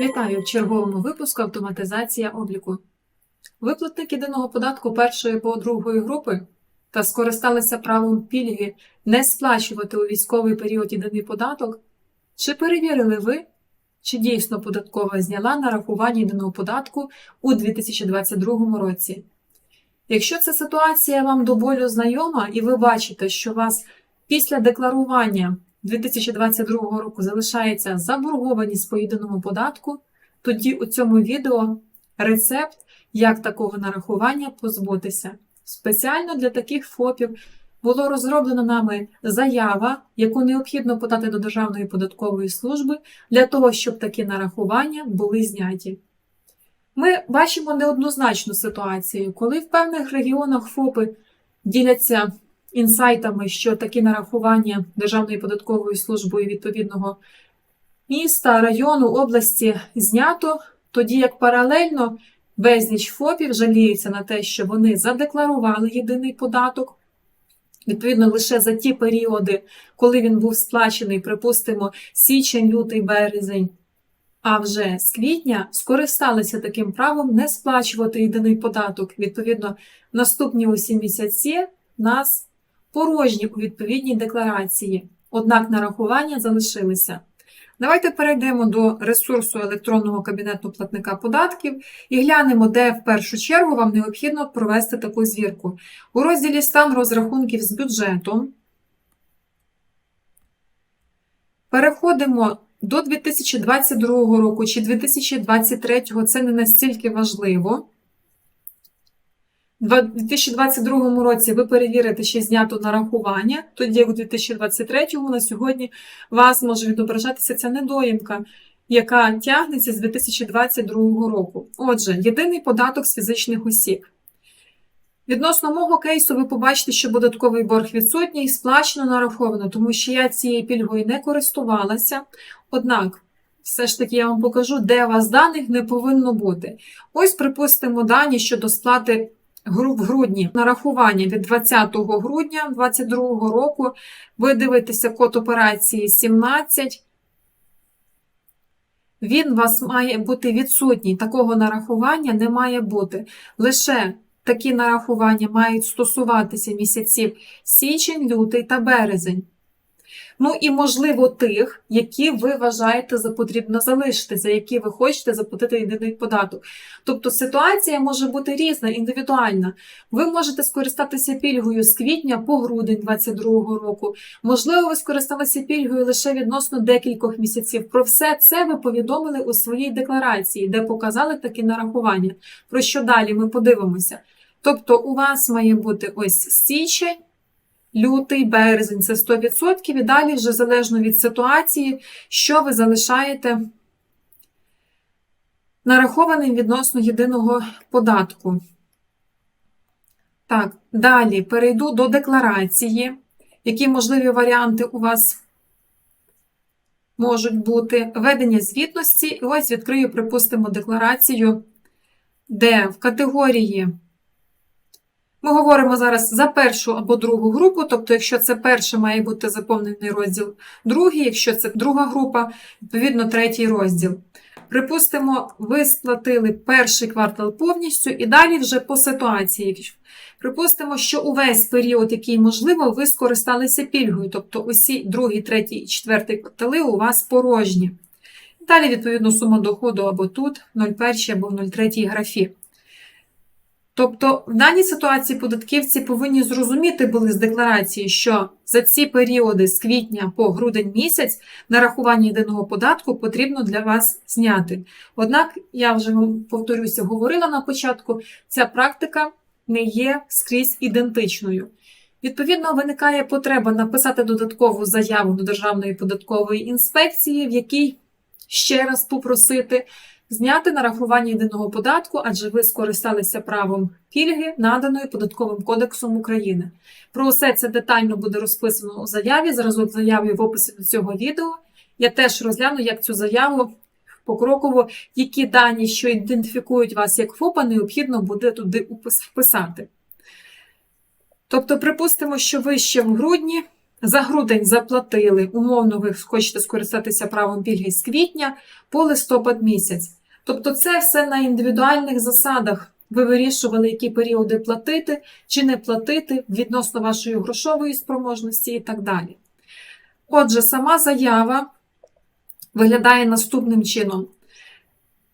Вітаю в черговому випуску Автоматизація обліку. Виплатник єдиного податку першої по другої групи та скористалися правом пільги не сплачувати у військовий період єдиний податок. Чи перевірили ви, чи дійсно податкова зняла нарахування єдиного податку у 2022 році? Якщо ця ситуація вам до болю знайома, і ви бачите, що вас після декларування 2022 року залишається заборгованість по єдиному податку, тоді у цьому відео рецепт, як такого нарахування позбутися. Спеціально для таких ФОПів було розроблено нами заява, яку необхідно подати до Державної податкової служби для того, щоб такі нарахування були зняті. Ми бачимо неоднозначну ситуацію, коли в певних регіонах ФОПи діляться інсайтами, що такі нарахування Державної податкової служби відповідного міста, району, області знято, тоді як паралельно безліч ФОПів жаліються на те, що вони задекларували єдиний податок. Відповідно, лише за ті періоди, коли він був сплачений, припустимо, січень, лютий, березень, а вже з квітня скористалися таким правом не сплачувати єдиний податок. Відповідно, наступні усі місяці нас порожні у відповідній декларації, однак нарахування залишилися. Давайте перейдемо до ресурсу електронного кабінету платника податків і глянемо, де в першу чергу вам необхідно провести таку звірку. У розділі стан розрахунків з бюджетом. Переходимо до 2022 року чи 2023 це не настільки важливо. У 2022 році ви перевірите, чи знято нарахування, тоді як у 2023 на сьогодні вас може відображатися ця недоїмка, яка тягнеться з 2022 року. Отже, єдиний податок з фізичних осіб. Відносно мого кейсу, ви побачите, що податковий борг відсутній, сплачено нараховано, тому що я цією пільгою не користувалася. Однак, все ж таки я вам покажу, де у вас даних не повинно бути. Ось, припустимо, дані щодо сплати в грудні нарахування від 20 грудня 2022 року. Ви дивитеся код операції 17. Він у вас має бути відсутній. Такого нарахування не має бути. Лише такі нарахування мають стосуватися місяців січень, лютий та березень. Ну і, можливо, тих, які ви вважаєте за потрібно залишити, за які ви хочете заплатити єдиний податок. Тобто ситуація може бути різна, індивідуальна. Ви можете скористатися пільгою з квітня по грудень 2022 року. Можливо, ви скористалися пільгою лише відносно декількох місяців. Про все це ви повідомили у своїй декларації, де показали такі нарахування. Про що далі ми подивимося? Тобто, у вас має бути ось січень лютий, березень це 100%, і далі вже залежно від ситуації, що ви залишаєте нарахованим відносно єдиного податку. Так, далі перейду до декларації, які можливі варіанти у вас можуть бути. Ведення звітності, і ось відкрию, припустимо, декларацію, де в категорії ми говоримо зараз за першу або другу групу, тобто, якщо це перша, має бути заповнений розділ другий, якщо це друга група, відповідно, третій розділ. Припустимо, ви сплатили перший квартал повністю і далі вже по ситуації. Припустимо, що увесь період, який можливо, ви скористалися пільгою, тобто усі другий, третій і четвертий квартали у вас порожні. Далі, відповідно, сума доходу або тут, 01 або в 03 графі. Тобто, в даній ситуації податківці повинні зрозуміти були з декларації, що за ці періоди з квітня по грудень місяць нарахування єдиного податку потрібно для вас зняти. Однак, я вже повторюся, говорила на початку, ця практика не є скрізь ідентичною. Відповідно, виникає потреба написати додаткову заяву до Державної податкової інспекції, в якій ще раз попросити Зняти нарахування єдиного податку, адже ви скористалися правом пільги, наданої податковим кодексом України. Про все це детально буде розписано у заяві. Зразок заяви в описі до цього відео. Я теж розгляну, як цю заяву покроково, які дані, що ідентифікують вас як ФОПа, необхідно буде туди вписати. Тобто, припустимо, що ви ще в грудні за грудень заплатили, умовно, ви хочете скористатися правом пільги з квітня по листопад місяць. Тобто, це все на індивідуальних засадах. Ви вирішували, які періоди платити чи не платити відносно вашої грошової спроможності і так далі. Отже, сама заява виглядає наступним чином.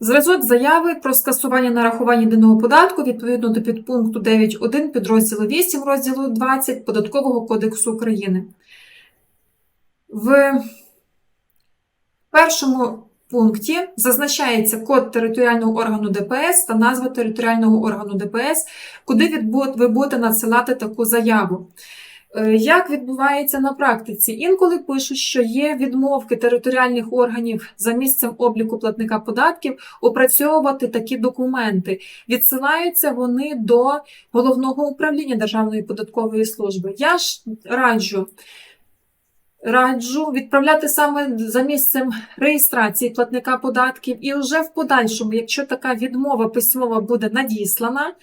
Зразок заяви про скасування нарахування єдиного податку відповідно до підпункту 9.1 підрозділу 8 розділу 20 Податкового кодексу України. В першому пункті зазначається код територіального органу ДПС та назва територіального органу ДПС, куди ви будете надсилати таку заяву. Е, Як відбувається на практиці? Інколи пишуть, що є відмовки територіальних органів за місцем обліку платника податків опрацьовувати такі документи. Відсилаються вони до головного управління Державної податкової служби. Я ж раджу. Раджу відправляти саме за місцем реєстрації платника податків, і вже в подальшому, якщо така відмова письмова буде надіслана,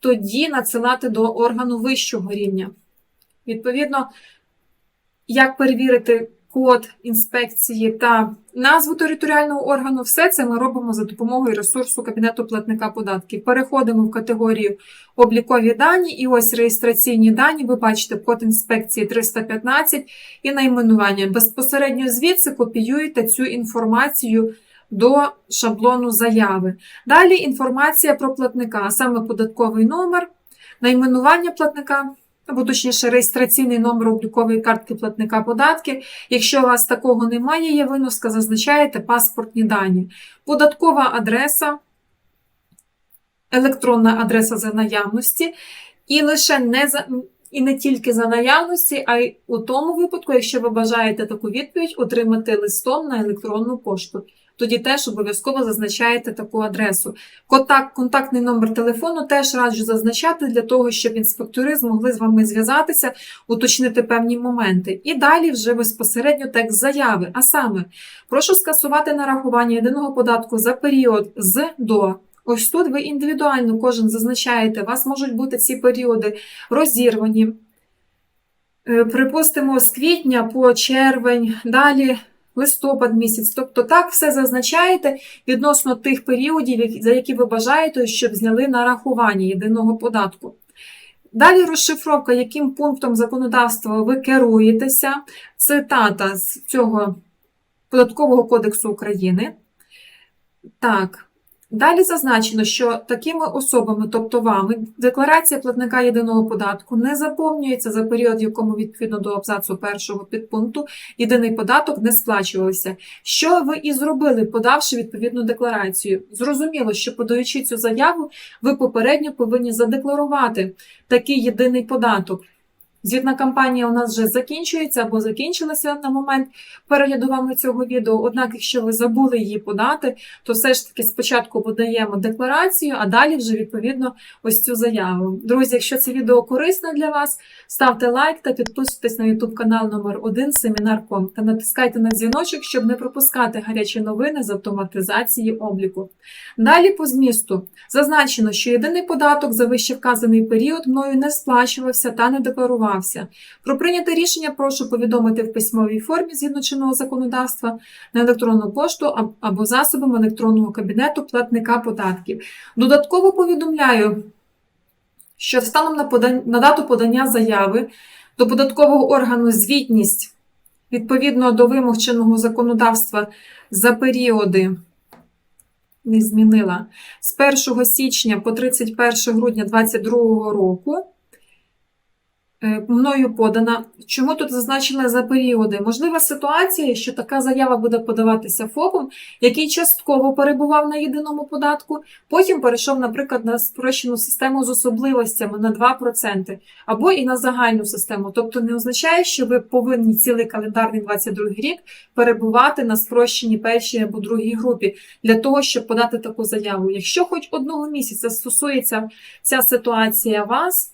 тоді надсилати до органу вищого рівня. Відповідно, як перевірити код інспекції та назву територіального органу, все це ми робимо за допомогою ресурсу Кабінету платника податків. Переходимо в категорію облікові дані, і ось реєстраційні дані. Ви бачите код інспекції 315 і найменування. Безпосередньо звідси копіюєте цю інформацію. До шаблону заяви. Далі інформація про платника, а саме податковий номер, найменування платника, або точніше реєстраційний номер облікової картки платника податків. Якщо у вас такого немає, є виноска, зазначаєте паспортні дані. Податкова адреса, електронна адреса за наявності, і лише не за. І не тільки за наявності, а й у тому випадку, якщо ви бажаєте таку відповідь, отримати листом на електронну пошту. Тоді теж обов'язково зазначаєте таку адресу. Контакт, контактний номер телефону теж раджу зазначати для того, щоб інспектори змогли з вами зв'язатися, уточнити певні моменти. І далі вже безпосередньо текст заяви. А саме, прошу скасувати нарахування єдиного податку за період з до. Ось тут ви індивідуально кожен зазначаєте, у вас можуть бути ці періоди розірвані. Е, Припустимо, з квітня по червень, далі листопад місяць. Тобто так все зазначаєте відносно тих періодів, за які ви бажаєте, щоб зняли нарахування єдиного податку. Далі розшифровка, яким пунктом законодавства ви керуєтеся, цитата з цього Податкового кодексу України. Так. Далі зазначено, що такими особами, тобто вами, декларація платника єдиного податку не заповнюється за період, в якому відповідно до абзацу першого підпункту єдиний податок не сплачувався. Що ви і зробили, подавши відповідну декларацію? Зрозуміло, що подаючи цю заяву, ви попередньо повинні задекларувати такий єдиний податок. Звітна кампанія у нас вже закінчується або закінчилася на момент перегляду вами цього відео. Однак, якщо ви забули її подати, то все ж таки спочатку подаємо декларацію, а далі вже відповідно ось цю заяву. Друзі, якщо це відео корисне для вас, ставте лайк та підписуйтесь на YouTube канал номер 1 Семінар.ком та натискайте на дзвіночок, щоб не пропускати гарячі новини з автоматизації обліку. Далі по змісту зазначено, що єдиний податок за вище вказаний період мною не сплачувався та не декларувався. Про прийняте рішення прошу повідомити в письмовій формі згідно чинного законодавства на електронну пошту або засобом електронного кабінету платника податків. Додатково повідомляю, що станом на, подання, на дату подання заяви до податкового органу звітність відповідно до вимог чинного законодавства за періоди. Не змінила з 1 січня по 31 грудня 2022 року. Е, мною подана. Чому тут зазначено за періоди? Можлива ситуація, що така заява буде подаватися ФОПом, який частково перебував на єдиному податку, потім перейшов, наприклад, на спрощену систему з особливостями на 2%, або і на загальну систему. Тобто не означає, що ви повинні цілий календарний 22 рік перебувати на спрощеній першій або другій групі для того, щоб подати таку заяву. Якщо хоч одного місяця стосується ця ситуація вас,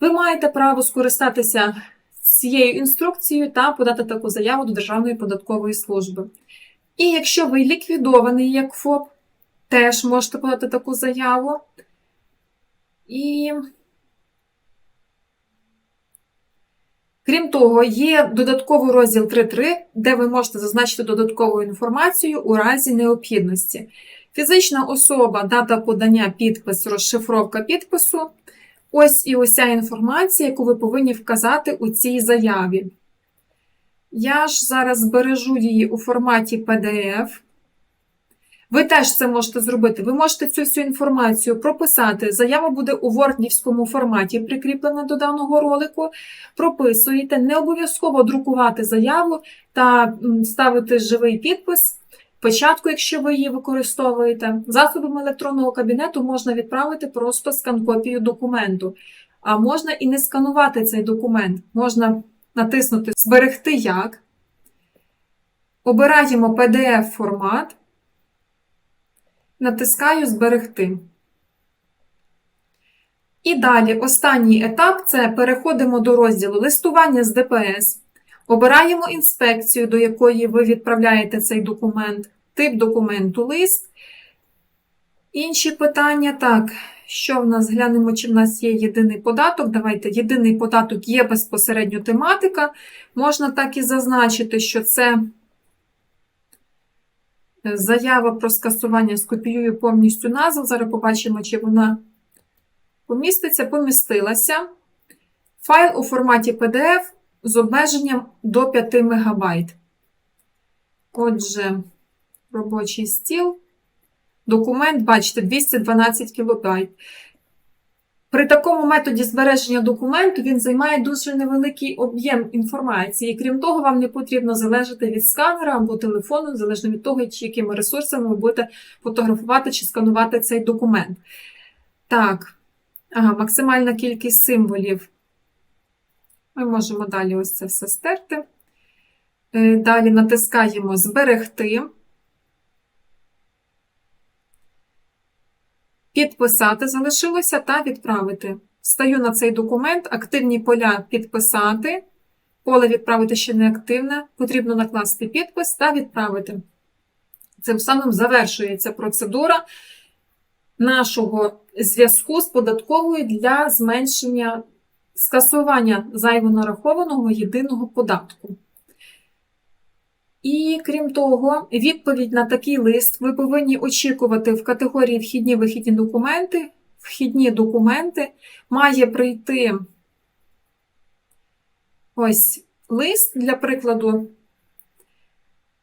ви маєте право скористатися цією інструкцією та подати таку заяву до Державної податкової служби. І якщо ви ліквідований як ФОП, теж можете подати таку заяву. І Крім того, є додатковий розділ 3.3, де ви можете зазначити додаткову інформацію у разі необхідності. Фізична особа, дата подання, підпис, розшифровка підпису. Ось і уся інформація, яку ви повинні вказати у цій заяві. Я ж зараз збережу її у форматі PDF. Ви теж це можете зробити. Ви можете цю всю інформацію прописати. Заява буде у вордівському форматі, прикріплена до даного ролику. Прописуєте, не обов'язково друкувати заяву та ставити живий підпис. Початку, якщо ви її використовуєте, засобами електронного кабінету можна відправити просто скан-копію документу. А можна і не сканувати цей документ. Можна натиснути Зберегти як. Обираємо PDF-формат. Натискаю Зберегти. І далі останній етап це переходимо до розділу листування з ДПС. Обираємо інспекцію, до якої ви відправляєте цей документ, тип документу лист. Інші питання. Так, що в нас? Глянемо, чи в нас є єдиний податок. Давайте, єдиний податок є безпосередньо тематика. Можна так і зазначити, що це заява про скасування. Скопіюю повністю назву. Зараз побачимо, чи вона поміститься, помістилася. Файл у форматі PDF з обмеженням до 5 МБ. Отже, робочий стіл. Документ, бачите, 212 кБ. При такому методі збереження документу він займає дуже невеликий об'єм інформації. Крім того, вам не потрібно залежати від сканера або телефону, залежно від того, чи якими ресурсами ви будете фотографувати чи сканувати цей документ. Так, ага, максимальна кількість символів. Ми можемо далі ось це все стерти. Е, Далі натискаємо Зберегти. Підписати залишилося та відправити. Стаю на цей документ, активні поля підписати. Поле відправити ще не активне. Потрібно накласти підпис та відправити. Цим самим завершується процедура нашого зв'язку з податковою для зменшення скасування зайво нарахованого єдиного податку. І крім того, відповідь на такий лист ви повинні очікувати в категорії вхідні вихідні документи. Вхідні документи має прийти ось лист, для прикладу,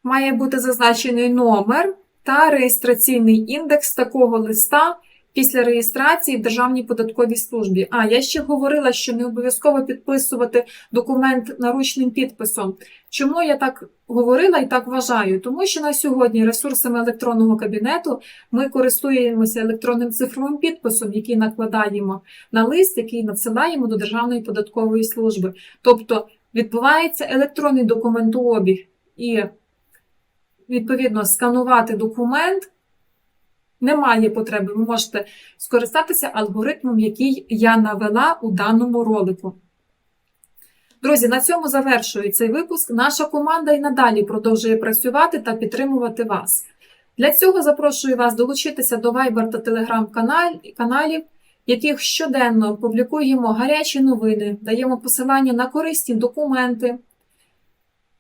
має бути зазначений номер та реєстраційний індекс такого листа після реєстрації в Державній податковій службі. А, я ще говорила, що не обов'язково підписувати документ наручним підписом. Чому я так говорила і так вважаю? Тому що на сьогодні ресурсами електронного кабінету ми користуємося електронним цифровим підписом, який накладаємо на лист, який надсилаємо до Державної податкової служби. Тобто відбувається електронний документообіг і, відповідно, сканувати документ. Немає потреби, ви можете скористатися алгоритмом, який я навела у даному ролику. Друзі, на цьому завершую цей випуск. Наша команда і надалі продовжує працювати та підтримувати вас. Для цього запрошую вас долучитися до Viber та Telegram каналів, яких щоденно публікуємо гарячі новини, даємо посилання на корисні документи,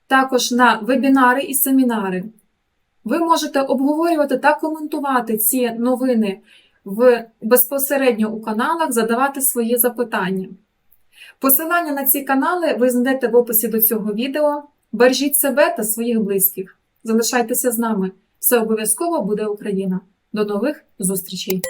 також на вебінари і семінари. Ви можете обговорювати та коментувати ці новини в, безпосередньо у каналах, задавати свої запитання. Посилання на ці канали ви знайдете в описі до цього відео. Бережіть себе та своїх близьких. Залишайтеся з нами. Все обов'язково буде Україна. До нових зустрічей!